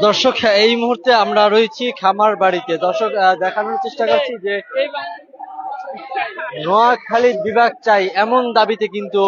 দর্শক এই মুহূর্তে আমরা রয়েছি খামার বাড়িতে। দর্শক আহ, দেখানোর চেষ্টা করছি যে নোয়াখালী বিভাগ চাই এমন দাবিতে কিন্তু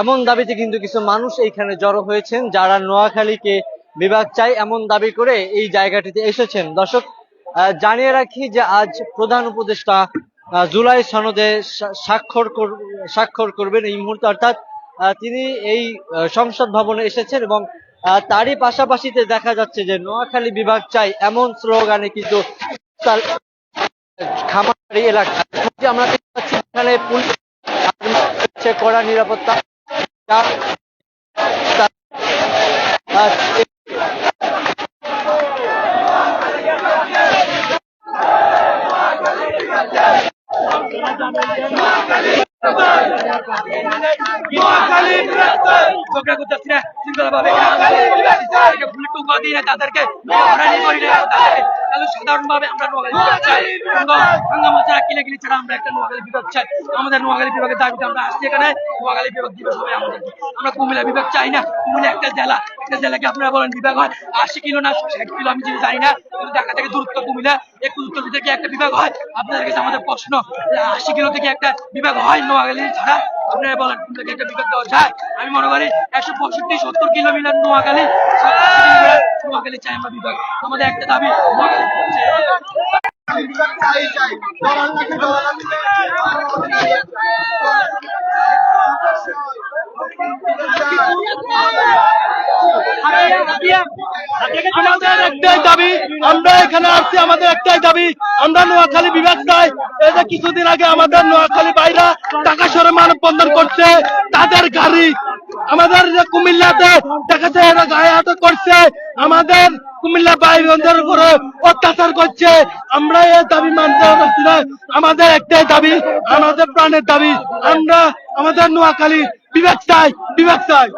এমন দাবিতে কিন্তু কিছু মানুষ এইখানে জড়ো হয়েছেন যারা নোয়াখালীকে বিভাগ চাই এমন দাবি করে এই জায়গাটিতে এসেছেন। দর্শক জানিয়ে রাখি যে আজ প্রধান উপদেষ্টা জুলাই সনদে স্বাক্ষর স্বাক্ষর করবেন এই মুহূর্তে। অর্থাৎ তিনি এই সংসদ ভবনে এসেছেন এবং তারই পাশাপাশিতে দেখা যাচ্ছে যে নোয়াখালী বিভাগ চাই এমন স্লোগানে কিন্তু খামারি এলাকা। আমরা দেখতে পাচ্ছি, এখানে পুলিশ রয়েছে, কড়া নিরাপত্তা। তাদেরকে তাহলে সাধারণভাবে আমরা নোয়াখালী বিভাগ চাই। হাঙ্গামা ছাড়া ছাড়া আমরা একটা নোয়াখালী বিভাগ চাই। আমাদের নোয়াখালী বিভাগের দাবিতে আমরা আসছি এখানে। নোয়াখালী বিভাগ দিবস হবে আমাদের আমরা কুমিল্লা বিভাগ চাই না। কুমিল্লা একটা জেলা। একটা জেলাকে আপনারা বলেন বিভাগ হয়। আশি কিলো না ষাট কিলো আমি যদি জানি না ঢাকা থেকে দূরত্ব কুমিল্লা একটু উত্তর থেকে একটা বিভাগ হয়। আপনাদের কাছে আমাদের প্রশ্ন আশি কিলো থেকে একটা বিভাগ হয় নোয়াখালী ছাড়া? আপনারা বলেন একটা বিভাগ দেওয়া যায়। আমি মনে করি একশো পঁয়ষট্টি, সত্তর কিলোমিটার নোয়াখালী বিভাগ। আমাদের একটা দাবি একটাই দাবি, আমরা এখানে আসছি, আমাদের একটাই দাবি, আমরা নোয়াখালী বিভাগ চাই। এই যে কিছুদিন আগে আমাদের নোয়াখালী বাইরা টাকা সরে মানববন্ধন করছে, তাদের গাড়ি আমাদের যে কুমিল্লাতে দেখাচ্ছে এরা গায়ে আটক করছে আমাদের কুমিল্লা বাইরদের উপরে অত্যাচার করছে। আমরা এই দাবি মানতে পারছি না। আমাদের একটাই দাবি আমাদের প্রাণের দাবি। আমরা আমাদের নোয়াখালী বিভাগ চাই বিভাগ চাই।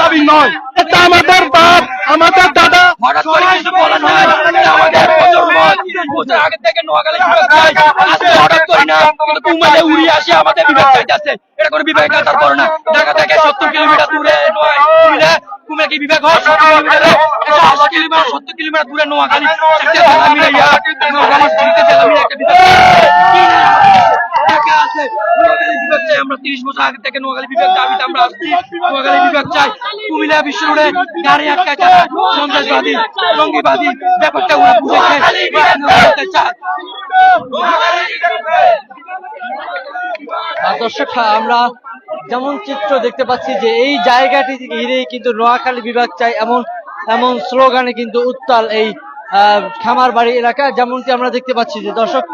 দাবি নয় এটা আমাদের বাপ আমাদের দাদা হঠাৎ করে কিছু বলার নয় এটা আমাদের প্রজন্ম তিরিশ বছর আগে থেকে নোয়াখালী বিভাগ চাই আজকে হঠাৎ করে না কিন্তু উড়িয়ে আসে আমাদের বিভাগ চাইতেছে এটা কোনো বিভাগ না। তারপর না ঢাকা থেকে সত্তর কিলোমিটার দূরে নয় কুমিল্লা কুমিল্লা কি বিবেক হয়? সত্তর কিলোমিটারে। সত্তর দূরে নোয়াখালী। একটা জেলা আছে? নোয়াখালী বিভাগ চাই। আমরা তিরিশ বছর আগে থেকে নোয়াখালী বিভাগ দাবিতে আমরা আসছি। নোয়াখালী বিভাগ চাই। কুমিল্লা বিশ্ব রোডে গাড়ি আটকায় তারা সন্ত্রাসবাদী জঙ্গিবাদী ব্যাপারটা ওরা বুঝেছে। চায় দর্শক আমরা যেমন চিত্র দেখতে পাচ্ছি যে এই জায়গাটি ঘিরেই কিন্তু নোয়াখালী বিভাগ চাই এমন এমন স্লোগানে কিন্তু উত্তাল এই আহ, খামার বাড়ি এলাকা। যেমনটি আমরা দেখতে পাচ্ছি যে দর্শক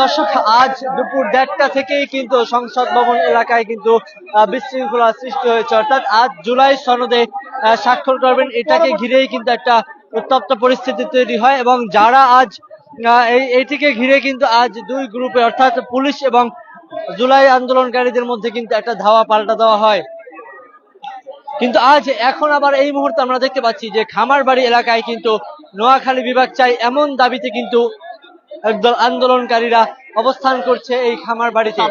দর্শক, আজ দুপুর দেড়টা থেকেই কিন্তু সংসদ ভবন এলাকায় কিন্তু বিশৃঙ্খলা সৃষ্টি হয়েছে। অর্থাৎ আজ জুলাই সনদে স্বাক্ষর করবেন। এটাকে ঘিরেই কিন্তু একটা উত্তপ্ত পরিস্থিতি তৈরি হয় এবং যারা আজ এইটিকে ঘিরে কিন্তু আজ দুই গ্রুপে, অর্থাৎ পুলিশ এবং জুলাই আন্দোলনকারীদের মধ্যে কিন্তু একটা ধাওয়া পাল্টা দেওয়া হয়। কিন্তু আজ এখন আবার এই মুহূর্তে আমরা দেখতে পাচ্ছি যে খামারবাড়ি এলাকায় কিন্তু নোয়াখালী বিভাগ চাই এমন দাবিতে কিন্তু একদল আন্দোলনকারীরা অবস্থান করছে এই খামার বাড়িতে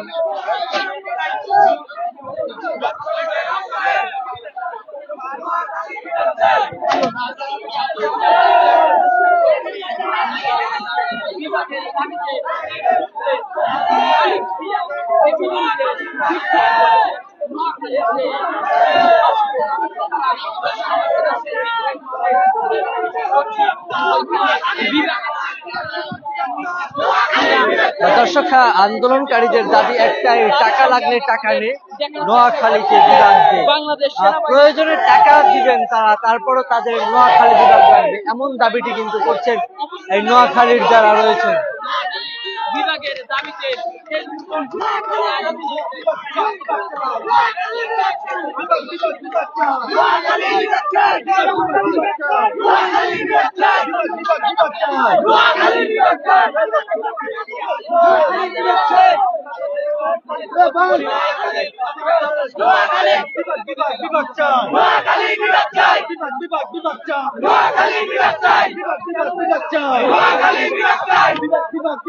দর্শক হ্যাঁ, আন্দোলনকারীদের দাবি একটাই টাকা লাগলে টাকা নেই নোয়াখালীকে বিভাগ প্রয়োজনে টাকা দিবেন তারা তারপরও তাদের নোয়াখালী বিধান এমন দাবিটি কিন্তু করছেন এই নোয়াখালীর যারা রয়েছেন। বিভাগের দাবিতে